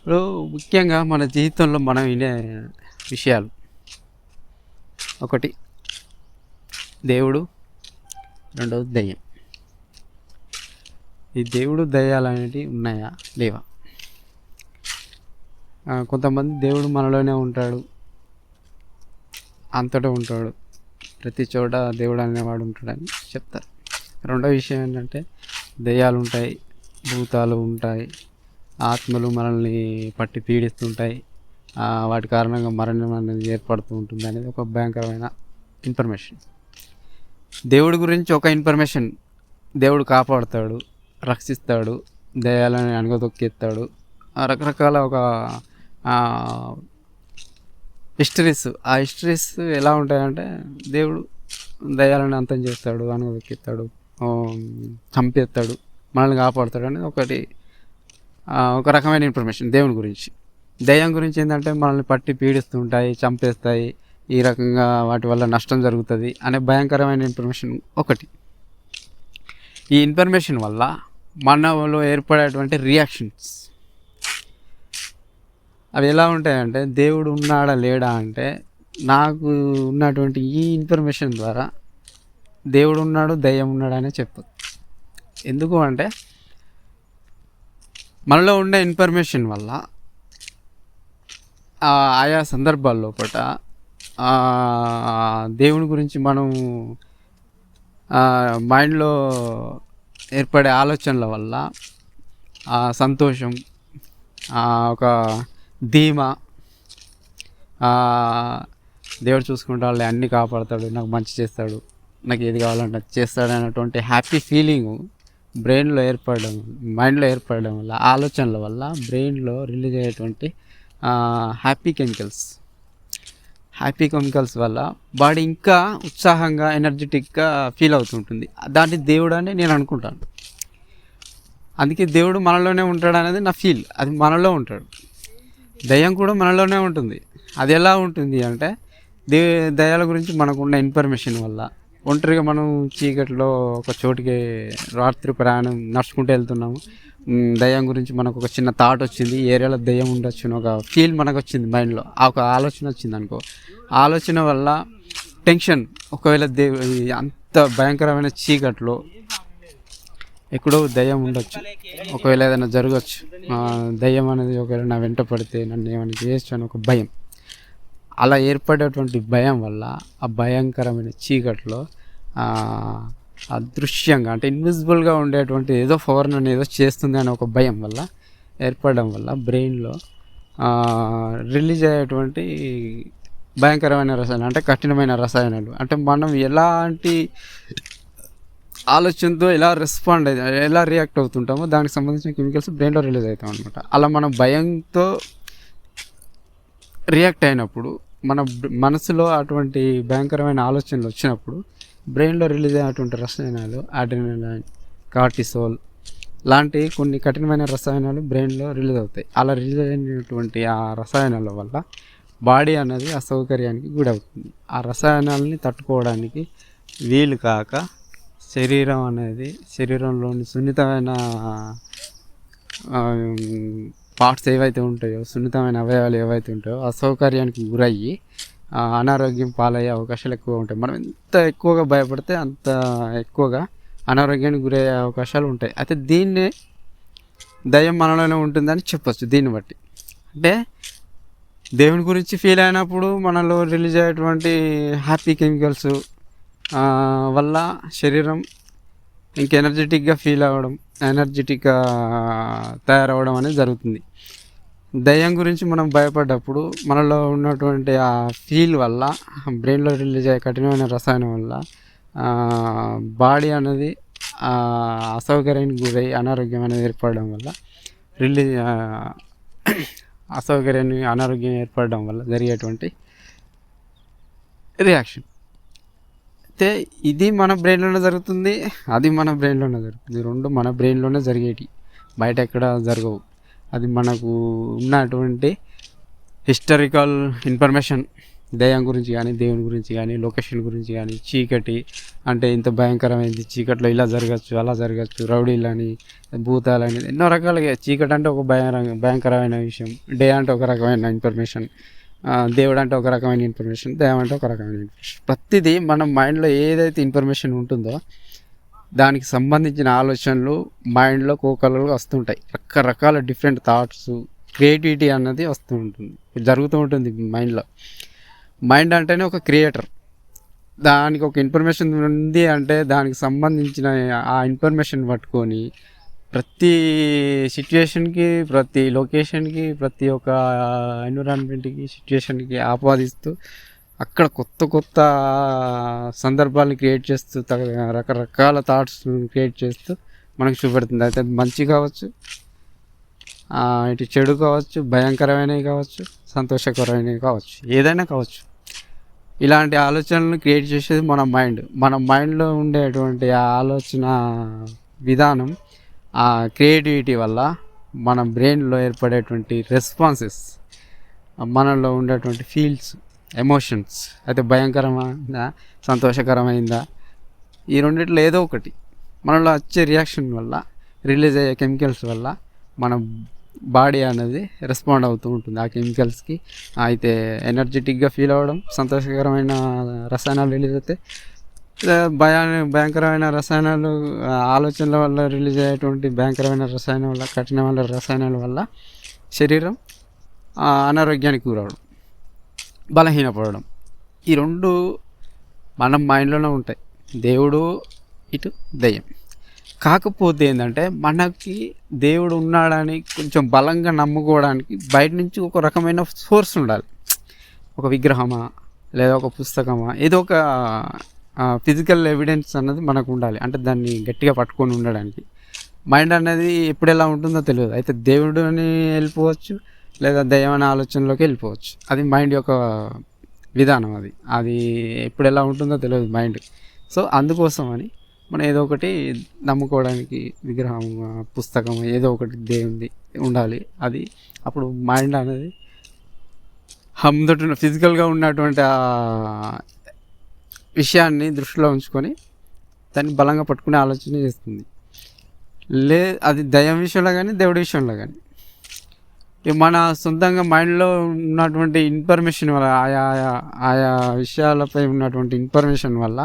ఇప్పుడు ముఖ్యంగా మన జీవితంలో మనం వినే విషయాలు. ఒకటి దేవుడు రెండవది దయ్యం. ఈ దేవుడు దయ్యాలు అనేటివి ఉన్నాయా? లేవా? కొంతమంది దేవుడు మనలోనే ఉంటాడు. అంతటా ఉంటాడు. ప్రతి చోట దేవుడు అనేవాడు ఉంటాడని చెప్తారు. రెండో విషయం ఏంటంటే దయ్యాలు ఉంటాయి భూతాలు ఉంటాయి. ఆత్మలు మనల్ని పట్టి పీడిస్తుంటాయి. వాటి కారణంగా మరణం అనేది ఏర్పడుతూ ఉంటుంది అనేది ఒక భయంకరమైన ఇన్ఫర్మేషన్. దేవుడి గురించి ఒక ఇన్ఫర్మేషన్. దేవుడు కాపాడుతాడు రక్షిస్తాడు దయాలని అణగదొక్కేస్తాడు. ఆ రకరకాల ఒక హిస్టరీస్ ఆ హిస్టరీస్ ఎలా ఉంటాయంటే దేవుడు దయాలను అంతం చేస్తాడు అణగదొక్కేస్తాడు చంపేస్తాడు మనల్ని కాపాడుతాడు అనేది ఒకటి ఒక రకమైన ఇన్ఫర్మేషన్ దేవుని గురించి. దయ్యం గురించి ఏంటంటే మనల్ని పట్టి పీడిస్తుంటాయి చంపేస్తాయి. ఈ రకంగా వాటి వల్ల నష్టం జరుగుతుంది అనే భయంకరమైన ఇన్ఫర్మేషన్ ఒకటి. ఈ ఇన్ఫర్మేషన్ వల్ల మనలో ఏర్పడేటువంటి రియాక్షన్స్ అవి ఎలా ఉంటాయంటే దేవుడు ఉన్నాడా లేడా అంటే నాకు ఉన్నటువంటి ఈ ఇన్ఫర్మేషన్ ద్వారా దేవుడు ఉన్నాడు దయ్యం ఉన్నాడు అనే చెప్పదు ఎందుకు అంటే మనలో ఉండే ఇన్ఫర్మేషన్ వల్ల ఆయా సందర్భాల్లో పట దేవుని గురించి మనం మైండ్లో ఏర్పడే ఆలోచనల వల్ల సంతోషం ఒక ధీమా దేవుడు దేవుడు చూసుకుంటాడు అన్నీ కాపాడతాడు నాకు మంచి చేస్తాడు నాకు ఏది కావాలంటే చేస్తాడు అనేటువంటి హ్యాపీ ఫీలింగ్ బ్రెయిన్లో ఏర్పడడం మైండ్లో ఏర్పడడం వల్ల ఆలోచనల వల్ల బ్రెయిన్లో రిలీజ్ అయ్యేటువంటి హ్యాపీ కెమికల్స్. హ్యాపీ కెమికల్స్ వల్ల బాడీ ఇంకా ఉత్సాహంగా ఎనర్జెటిక్గా ఫీల్ అవుతుంటుంది. దాన్ని దేవుడు అని నేను అనుకుంటాను. అందుకే దేవుడు మనలోనే ఉంటాడు అనేది నా ఫీల్. అది మనలో ఉంటాడు. దయ్యం కూడా మనలోనే ఉంటుంది. అది ఎలా ఉంటుంది అంటే దే దయ్యాల గురించి మనకున్న ఇన్ఫర్మేషన్ వల్ల. ఒంటరిగా మనం చీకట్లో ఒక చోటికి రాత్రి ప్రయాణం నడుచుకుంటూ వెళ్తున్నాము. దయ్యం గురించి మనకు ఒక చిన్న థాట్ వచ్చింది. ఈ ఏరియాలో దయ్యం ఉండొచ్చు అని ఒక ఫీల్ మనకు వచ్చింది మైండ్లో ఆ ఒక ఆలోచన వచ్చింది అనుకో. ఆలోచన వల్ల టెన్షన్ ఒకవేళ దే అంత భయంకరమైన చీకట్లో ఎక్కడో దయ్యం ఉండొచ్చు. ఒకవేళ ఏదైనా జరగచ్చు. దయ్యం అనేది ఒకవేళ నా వెంట పడితే నన్ను ఏమైనా చేయొచ్చు అని ఒక భయం. అలా ఏర్పడేటువంటి భయం వల్ల ఆ భయంకరమైన చీకట్లో అదృశ్యంగా అంటే ఇన్విజిబుల్గా ఉండేటువంటి ఏదో పవర్ నన్ను ఏదో చేస్తుంది అనే ఒక భయం వల్ల ఏర్పడడం వల్ల బ్రెయిన్లో రిలీజ్ అయ్యేటువంటి భయంకరమైన రసాయనాలు అంటే కఠినమైన రసాయనాలు. అంటే మనం ఎలాంటి ఆలోచనతో ఎలా రెస్పాండ్ అయితే ఎలా రియాక్ట్ అవుతుంటామో దానికి సంబంధించిన కెమికల్స్ బ్రెయిన్లో రిలీజ్ అవుతాం అనమాట అలా మనం భయంతో రియాక్ట్ అయినప్పుడు మన మనసులో అటువంటి భయంకరమైన ఆలోచనలు వచ్చినప్పుడు బ్రెయిన్లో రిలీజ్ అయినటువంటి రసాయనాలు ఆడ్రినలైన్ కార్టిసోల్ లాంటి కొన్ని కఠినమైన రసాయనాలు బ్రెయిన్లో రిలీజ్ అవుతాయి. అలా రిలీజ్ అయినటువంటి ఆ రసాయనాల వల్ల బాడీ అనేది అసౌకర్యానికి గురవుతుంది. ఆ రసాయనాలని తట్టుకోవడానికి వీలు కాక శరీరం అనేది శరీరంలోని సున్నితమైన పార్ట్స్ ఏవైతే ఉంటాయో సున్నితమైన అవయవాలు ఏవైతే ఉంటాయో అసౌకర్యానికి గురయ్యి అనారోగ్యం పాలయ్యే అవకాశాలు ఎక్కువ ఉంటాయి. మనం ఎంత ఎక్కువగా భయపడితే అంత ఎక్కువగా అనారోగ్యానికి గురయ్యే అవకాశాలు ఉంటాయి. అయితే దీన్నే దయ్యం మనలోనే ఉంటుందని చెప్పొచ్చు దీన్ని బట్టి. అంటే దేవుని గురించి ఫీల్ అయినప్పుడు మనలో రిలీజ్ అయ్యేటువంటి హ్యాపీ కెమికల్స్ వల్ల శరీరం ఇంకా ఎనర్జెటిక్గా ఫీల్ అవ్వడం ఎనర్జెటిక్గా తయారవడం అనేది జరుగుతుంది. దయ్యం గురించి మనం భయపడ్డప్పుడు మనలో ఉన్నటువంటి ఆ ఫీల్ వల్ల బ్రెయిన్లో రిలీజ్ అయ్యే కఠినమైన రసాయనం వల్ల బాడీ అనేది అసౌకర్యానికి గురై అనారోగ్యం అనేది ఏర్పడడం వల్ల రిలీజ్ అసౌకర్యాన్ని అనారోగ్యం ఏర్పడడం వల్ల జరిగేటువంటి రియాక్షన్ అయితే ఇది మన బ్రెయిన్లోనే జరుగుతుంది అది మన బ్రెయిన్లోనే జరుగుతుంది. రెండు మన బ్రెయిన్లోనే జరిగేటి బయట ఎక్కడ జరగవు. అది మనకు ఉన్నటువంటి హిస్టారికల్ ఇన్ఫర్మేషన్ దయ్యం గురించి కానీ దేవుని గురించి కానీ లొకేషన్ గురించి కానీ చీకటి అంటే ఇంత భయంకరమైంది చీకట్లో ఇలా జరగచ్చు అలా జరగచ్చు రౌడీలని భూతాలని ఎన్నో రకాలుగా చీకటి అంటే ఒక భయం భయంకరమైన విషయం. డే అంటే ఒక రకమైన ఇన్ఫర్మేషన్. దేవుడు అంటే ఒక రకమైన ఇన్ఫర్మేషన్ దయ్యం అంటే ఒక రకమైన ఇన్ఫర్మేషన్ ప్రతిదీ మన మైండ్లో ఏదైతే ఇన్ఫర్మేషన్ ఉంటుందో దానికి సంబంధించిన ఆలోచనలు మైండ్లో కోకలుగా వస్తుంటాయి. రకరకాల డిఫరెంట్ థాట్స్ క్రియేటివిటీ అన్నది వస్తూ ఉంటుంది. జరుగుతూ ఉంటుంది మైండ్లో మైండ్ అంటేనే ఒక క్రియేటర్ దానికి ఒక ఇన్ఫర్మేషన్ ఉంది అంటే దానికి సంబంధించిన ఆ ఇన్ఫర్మేషన్ పట్టుకొని ప్రతి సిచ్యుయేషన్కి ప్రతి లొకేషన్కి ప్రతి ఒక్క ఎన్విరాన్మెంట్కి సిచ్యుయేషన్కి ఆపాదిస్తూ అక్కడ కొత్త కొత్త సందర్భాలను క్రియేట్ చేస్తూ తగ- రకరకాల థాట్స్ క్రియేట్ చేస్తూ మనకు చూపెడుతుంది. అయితే మంచి కావచ్చు ఇటు చెడు కావచ్చు భయంకరమైనవి కావచ్చు సంతోషకరమైనవి కావచ్చు ఏదైనా కావచ్చు. ఇలాంటి ఆలోచనలను క్రియేట్ చేసేది మన మైండ్. మన మైండ్లో ఉండేటువంటి ఆ ఆలోచన విధానం ఆ క్రియేటివిటీ వల్ల మన బ్రెయిన్లో ఏర్పడేటువంటి రెస్పాన్సెస్ మనలో ఉండేటువంటి ఫీల్స్ ఎమోషన్స్ అయితే భయంకరమైందా సంతోషకరమైందా ఈ రెండిట్లో ఏదో ఒకటి. మనలో వచ్చే రియాక్షన్ వల్ల రిలీజ్ అయ్యే కెమికల్స్ వల్ల మన బాడీ అనేది రెస్పాండ్ అవుతూ ఉంటుంది. ఆ కెమికల్స్కి అయితే ఎనర్జెటిక్గా ఫీల్ అవ్వడం సంతోషకరమైన రసాయనాలు రిలీజ్ అయితే భయా భయంకరమైన రసాయనాలు ఆలోచనల వల్ల రిలీజ్ అయ్యేటువంటి భయంకరమైన రసాయనం వల్ల కఠినమైన రసాయనాల వల్ల శరీరం అనారోగ్యానికి గురవడం బలహీనపడడం ఈ రెండు మన మైండ్లోనే ఉంటాయి. దేవుడు ఇటు దయ్యం. కాకపోతే ఏంటంటే మనకి దేవుడు ఉన్నాడని కొంచెం బలంగా నమ్ముకోవడానికి బయట నుంచి ఒక రకమైన సోర్స్ ఉండాలి. ఒక విగ్రహమా లేదా ఒక పుస్తకమా ఏదో ఒక ఫిజికల్ ఎవిడెన్స్ అన్నది మనకు ఉండాలి అంటే దాన్ని గట్టిగా పట్టుకొని ఉండడానికి. మైండ్ అనేది ఎప్పుడు ఎలా ఉంటుందో తెలియదు. అయితే దేవుడిని వెళ్ళిపోవచ్చు లేదా దైవమైన ఆలోచనలోకి వెళ్ళిపోవచ్చు. అది మైండ్ యొక్క విధానం అది. అది ఎప్పుడు ఎలా ఉంటుందో తెలియదు మైండ్ సో అందుకోసం అని మనం ఏదో ఒకటి నమ్ముకోవడానికి విగ్రహం పుస్తకం ఏదో ఒకటి దేవుంది ఉండాలి. అది అప్పుడు మైండ్ అనేది హమ్దట ఫిజికల్గా ఉన్నటువంటి విషయాన్ని దృష్టిలో ఉంచుకొని దాన్ని బలంగా పట్టుకునే ఆలోచన చేస్తుంది. లే అది దయం విషయంలో కానీ దేవుడి విషయంలో కానీ మన సొంతంగా మైండ్లో ఉన్నటువంటి ఇన్ఫర్మేషన్ వల్ల ఆయా ఆయా- ఆయా విషయాలపై ఉన్నటువంటి ఇన్ఫర్మేషన్ వల్ల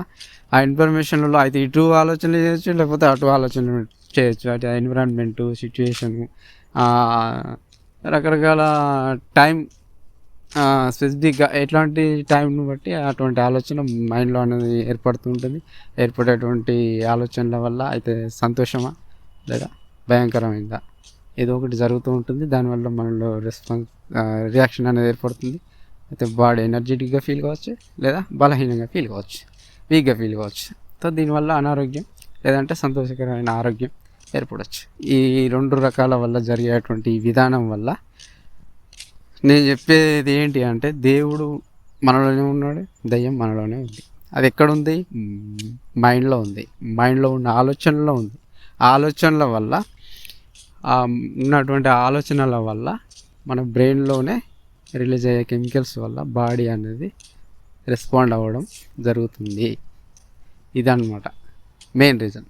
ఆ ఇన్ఫర్మేషన్లో అయితే ఇటు ఆలోచనలు చేయొచ్చు లేకపోతే అటు ఆలోచనలు చేయొచ్చు. అటు ఎన్విరాన్మెంటు సిచ్యువేషను రకరకాల టైం స్పెసిఫిక్గా ఎట్లాంటి టైంను బట్టి అటువంటి ఆలోచన మైండ్లో అనేది ఏర్పడుతూ ఉంటుంది ఏర్పడేటువంటి ఆలోచనల వల్ల అయితే సంతోషమా లేదా భయంకరమైందా? ఏదో ఒకటి జరుగుతూ ఉంటుంది. దానివల్ల మనలో రెస్పాన్స్ రియాక్షన్ అనేది ఏర్పడుతుంది. అయితే బాడీ ఎనర్జెటిక్గా ఫీల్ కావచ్చు లేదా బలహీనంగా ఫీల్ కావచ్చు. వీక్గా ఫీల్ కావచ్చు. సో దీనివల్ల అనారోగ్యం లేదంటే సంతోషకరమైన ఆరోగ్యం ఏర్పడవచ్చు ఈ రెండు రకాల వల్ల జరిగేటువంటి విధానం వల్ల నేను చెప్పేది ఏంటి అంటే దేవుడు మనలోనే ఉన్నాడు దయ్యం మనలోనే ఉంది. అది ఎక్కడుంది? మైండ్లో ఉంది. మైండ్లో ఉన్న ఆలోచనలో ఉంది. ఆలోచనల వల్ల ఉన్నటువంటి ఆలోచనల వల్ల మన బ్రెయిన్లోనే రిలీజ్ అయ్యే కెమికల్స్ వల్ల బాడీ అనేది రెస్పాండ్ అవ్వడం జరుగుతుంది. ఇదన్నమాట. Main reason.